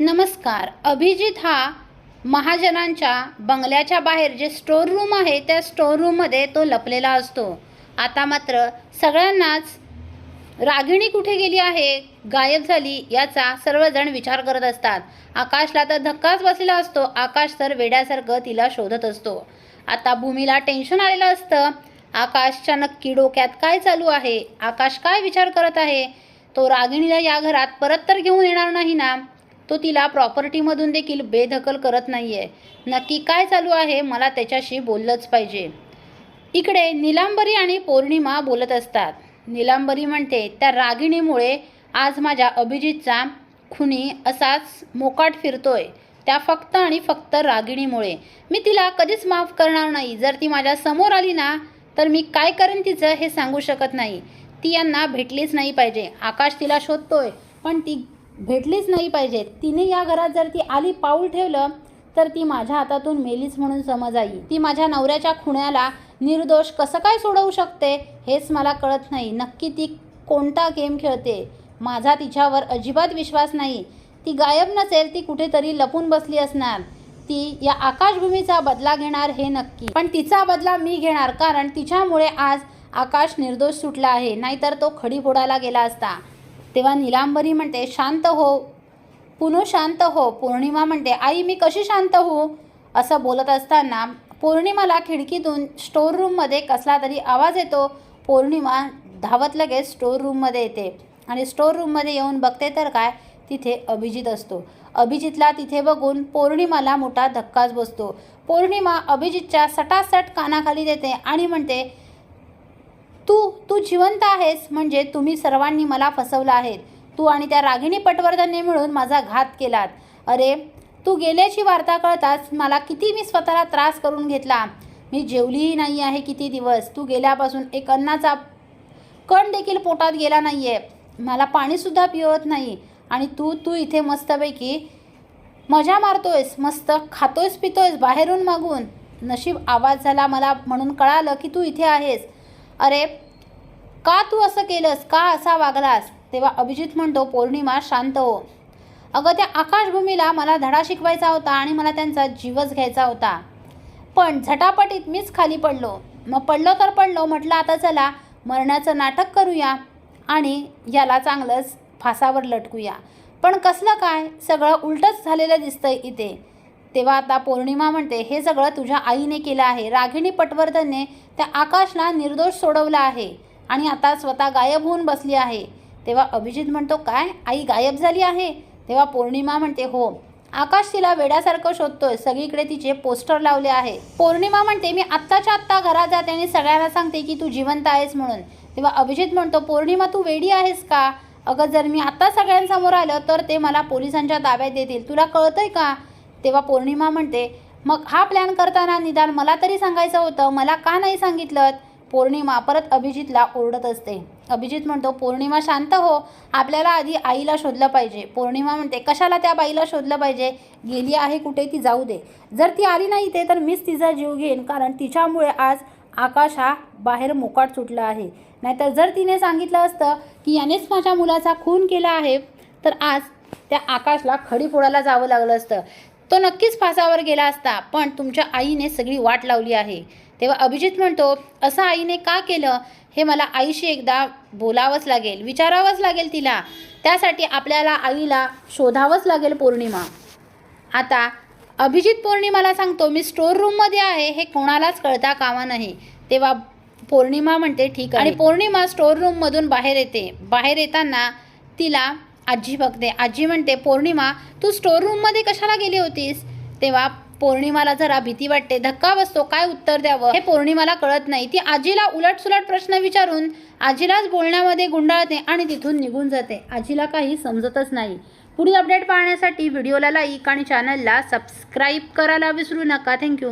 नमस्कार. अभिजित हा महाजनांच्या बंगल्याच्या बाहेर जे स्टोर रूम आहे त्या स्टोर रूममध्ये तो लपलेला असतो. आता मात्र सगळ्यांनाच रागिणी कुठे गेली आहे गायब झाली याचा सर्वजण विचार करत असतात. आकाशला तर धक्काच बसलेला असतो. आकाश तर वेड्यासारखं तिला शोधत असतो. आता भूमीला टेन्शन आलेलं असतं. आकाशच्या नक्की डोक्यात काय चालू आहे? आकाश काय विचार करत आहे? तो रागिणीला या घरात परत तर घेऊन येणार नाही ना? तो तिला प्रॉपर्टीमधून देखील बेदखल करत नाही आहे नक्की काय चालू आहे मला त्याच्याशी बोललंच पाहिजे. इकडे निलांबरी आणि पौर्णिमा बोलत असतात. निलांबरी म्हणते त्या रागिणीमुळे आज माझ्या अभिजितचा खुनी असाच मोकाट फिरतोय. त्या फक्त आणि फक्त रागिणीमुळे. मी तिला कधीच माफ करणार नाही. जर ती माझ्यासमोर आली ना तर मी काय करेन तिचं हे सांगू शकत नाही. ती यांना भेटलीच नाही पाहिजे. आकाश तिला शोधतोय पण ती भेटलीच नाही पाहिजे. तिने या घरात जर ती आली पाऊल ठेवलं तर ती माझ्या हातातून मेलीच म्हणून समज आई. ती माझ्या नवऱ्याच्या खुण्याला निर्दोष कसं काय सोडवू शकते हेच मला कळत नाही. नक्की ती कोणता गेम खेळते? माझा तिच्यावर अजिबात विश्वास नाही. ती गायब नसेल ती कुठेतरी लपून बसली असणार. ती या आकाशभूमीचा बदला घेणार हे नक्की. पण तिचा बदला मी घेणार कारण तिच्यामुळे आज आकाश निर्दोष सुटला आहे नाहीतर तो खडी फोडायला गेला असता. तेव्हा निलांबरी म्हणते शांत हो. पुनू शांत हो. पौर्णिमा म्हणते आई मी कशी शांत हो असं बोलत असताना पौर्णिमाला खिडकीतून स्टोर रूममध्ये कसला तरी आवाज येतो. पौर्णिमा धावत लगेच स्टोर रूममध्ये येते. आणि स्टोर रूममध्ये येऊन बघते तर काय? तिथे अभिजित असतो. अभिजितला तिथे बघून पौर्णिमाला मोठा धक्काच बसतो. पौर्णिमा अभिजितच्या सटासट कानाखाली देते आणि म्हणते तू तू जिवंत आहेस म्हणजे तुम्ही सर्वांनी मला फसवलं आहे. तू आणि त्या रागिणी पटवर्धनने मिळून माझा घात केलात. अरे तू गेल्याची वार्ता कळताच मला किती मी स्वतःला त्रास करून घेतला. मी जेवलीही नाही आहे किती दिवस. तू गेल्यापासून एक अन्नाचा कण देखील पोटात गेला नाही आहे मला पाणीसुद्धा पिवत नाही. आणि तू तू इथे मस्तपैकी मजा मारतोयस मस्त खातोयस पितोयस बाहेरून मागून. नशीब आवाज झाला मला म्हणून कळालं की तू इथे आहेस. अरे का तू असं केलंस? का असा वागलास? तेव्हा अभिजित म्हणतो पौर्णिमा शांत हो. अगं त्या आकाशभूमीला मला धडा शिकवायचा होता आणि मला त्यांचा जीवच घ्यायचा होता. पण झटापटीत मीच खाली पडलो. मग पडलो तर पडलो म्हटलं आता चला मरण्याचं नाटक करूया आणि याला चांगलंच फासावर लटकूया. पण कसलं काय? सगळं उलटच झालेलं दिसतंय इथे. तेव्हा आता पौर्णिमा म्हणते हे सगळं तुझ्या आईने केलं आहे. रागिणी पटवर्धनने त्या आकाशला निर्दोष सोडवला आहे आणि आता स्वतः गायब होऊन बसली आहे. तेव्हा अभिजित म्हणतो काय? आई गायब झाली आहे? तेव्हा पौर्णिमा म्हणते हो. आकाश तिला वेड्यासारखं शोधतोय. सगळीकडे तिचे पोस्टर लावले आहे. पौर्णिमा म्हणते मी आत्ताच्या आत्ता घरात जाते आणि सगळ्यांना सांगते की तू जिवंत आहेस म्हणून. तेव्हा अभिजित म्हणतो पौर्णिमा तू वेडी आहेस का? अगं जर मी आत्ता सगळ्यांसमोर आलं तर ते मला पोलिसांच्या ताब्यात देतील. तुला कळतंय का? तेव्हा पौर्णिमा म्हणते मग हा प्लॅन करताना निदान मला तरी सांगायचं होतं मला का नाही सांगितलं? पौर्णिमा परत अभिजितला ओरडत असते. अभिजित म्हणतो पौर्णिमा शांत हो आपल्याला आधी आईला शोधलं पाहिजे. पौर्णिमा म्हणते कशाला त्या बाईला शोधलं पाहिजे? गेली आहे कुठे ती जाऊ दे. जर ती आली नाही ते तर मीच तिचा जीव घेईन कारण तिच्यामुळे आज आकाश हा बाहेर मोकाट सुटला आहे. नाहीतर जर तिने सांगितलं असतं की यानेच माझ्या मुलाचा खून केला आहे तर आज त्या आकाशला खडी फोडायला जावं लागलं असतं. तो नक्कीच फासावर गेला असता पण तुमच्या आईने सगळी वाट लावली आहे. तेव्हा अभिजित म्हणतो असं आईने का केलं? हे मला आईशी एकदा बोलावंच लागेल विचारावंच लागेल तिला. त्यासाठी आपल्याला आईला शोधावंच लागेल पौर्णिमा. आता अभिजित पौर्णिमाला सांगतो मी स्टोर रूममध्ये आहे हे कोणालाच कळता कामा नाही. तेव्हा पौर्णिमा म्हणते ठीक आहे. आणि पौर्णिमा स्टोर रूममधून बाहेर येते. बाहेर येताना तिला आजी बघते. आजी म्हणते पौर्णिमा तू स्टोर रूममध्ये कशाला गेली होतीस? तेव्हा पौर्णिमाला जरा भीती वाटते. धक्का बसतो काय उत्तर द्यावं? हे पौर्णिमाला कळत नाही. ती आजीला उलटसुलट प्रश्न विचारून आजीलाच बोलण्यामध्ये गुंडाळते आणि तिथून निघून जाते. आजीला काही समजतच नाही. पुढील अपडेट पाहण्यासाठी व्हिडिओला लाईक आणि चॅनलला सबस्क्राईब करायला विसरू नका. थँक्यू